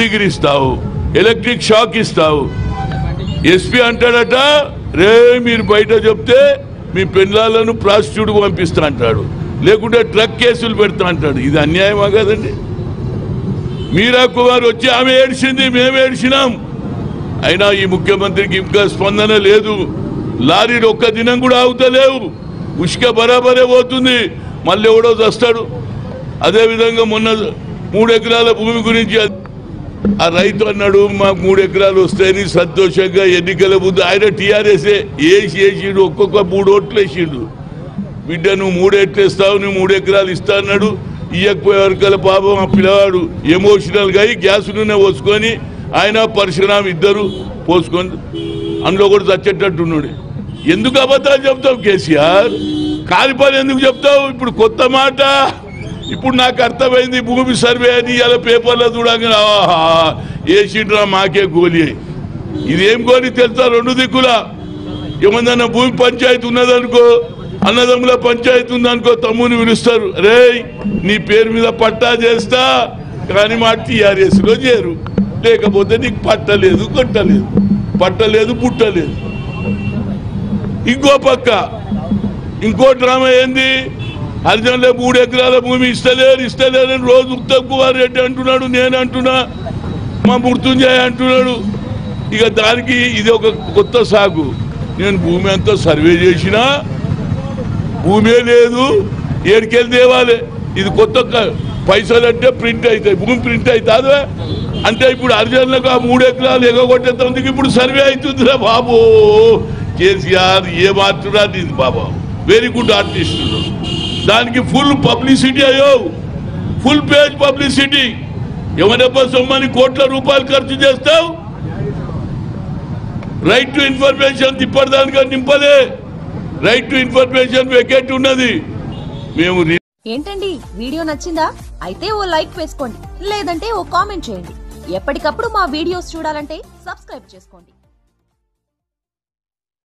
Degree ఇస్తావు electric shock ఇస్తావు SP అంటాడట రే మీరు బయట చెప్తే మీ పిల్లలను ప్రాస్టిట్యూట్ పంపిస్తా అంటాడు. లేకుంటే ట్రక్ కేసులు పెడతా అంటాడు. ఇది అన్యాయమా కదండి? మీరా కుమార్ వచ్చి ఆమె ఏడ్చింది మేము ఏడ్చినాం. అయినా ఈ ముఖ్యమంత్రికి ఇంకా స్పందన లేదు. లారీలు ఒక్క దినం కూడా ఆగుతలేవు. ఉష్క బరాబరే పోతుంది. మళ్ళీ ఎవడో వస్తాడు అదేవిధంగా మొన్న మూడు ఎకరాల భూమి గురించి ఆ రైతు అన్నాడు మాకు మూడు ఎకరాలు వస్తాయని సంతోషంగా ఎన్నికల ముందు ఆయన టీఆర్ఎస్ఏ వేసి వేసిండు ఒక్కొక్క మూడు ఓట్లు వేసిండు. బిడ్డ నువ్వు మూడేట్లు ఇస్తావు నువ్వు మూడు ఎకరాలు ఇస్తా అన్నాడు. ఇయ్యకపోయే వరకల పాపం ఆ పిల్లవాడు ఎమోషనల్గా అయి గ్యాస్ నూనె పోసుకొని ఆయన పరశురామ్ ఇద్దరు పోసుకొని అందులో కూడా చచ్చేటట్టున్నాడు. ఎందుకు అబద్ధాలు చెప్తావు కేసీఆర్? కాలిపని ఎందుకు చెప్తావు? ఇప్పుడు కొత్త మాట. ఇప్పుడు నాకు అర్థమైంది భూమి సర్వే అని ఇలా పేపర్లో చూడగా ఆహా వేసిండ్రా మాకే గోలి. ఇదేం గోలి తెలుసా? రెండు దిక్కులా. ఏమన్నా భూమి పంచాయతీ ఉన్నదనుకో అన్నదమ్ముల పంచాయతీ ఉందనుకో తమ్ముని పిలుస్తారు. రే నీ పేరు మీద పట్టా చేస్తా కానీ మా టీఆర్ఎస్లో చేరు. లేకపోతే నీకు పట్టలేదు కొట్టలేదు. పట్టలేదు పుట్టలేదు. ఇంకో పక్క. ఇంకో డ్రామా ఏంది? అర్జున్లో మూడు ఎకరాల భూమి ఇస్తలేరు ఇస్తలేరు రోజు ఉత్తమ్ కుమార్ రెడ్డి అంటున్నాడు నేను అంటున్నా మా మృత్యుంజయ అంటున్నాడు. ఇక దానికి ఇది ఒక కొత్త సాగు. నేను భూమి అంతా సర్వే చేసినా భూమే లేదు ఏడికెళ్ళి తేవాలి. ఇది కొత్త పైసలు అంటే ప్రింట్ అవుతాయి భూమి ప్రింట్ అవుతుంది అంటే ఇప్పుడు అర్జన్లకు ఆ మూడు ఎకరాలు ఎగగొట్టేందుకు ఇప్పుడు సర్వే అవుతుందిరా బాబు. కేసీఆర్ ఏ మాట్లాడా ఇది బాబా. వెరీ గుడ్ ఆర్టిస్ట్ దానికి ఫుల్ పబ్లిసిటీ అయ్యో. ఫుల్ పేజ్ పబ్లిసిటీ ఎవరబ్బా సొమ్మని కోట్ల రూపాయలు ఖర్చు చేస్తావు? రైట్ టు ఇన్ఫర్మేషన్ ఇప్పటిదానిగా నింపలే. రైట్ టు ఇన్ఫర్మేషన్ వెకెట్ ఉన్నది. మేము ఏంటండి? వీడియో నచ్చిందా? అయితే ఓ లైక్ వేసుకోండి. లేదంటే ఓ కామెంట్ చేయండి. ఎప్పటికప్పుడు మా వీడియోస్ చూడాలంటే సబ్స్క్రైబ్ చేసుకోండి.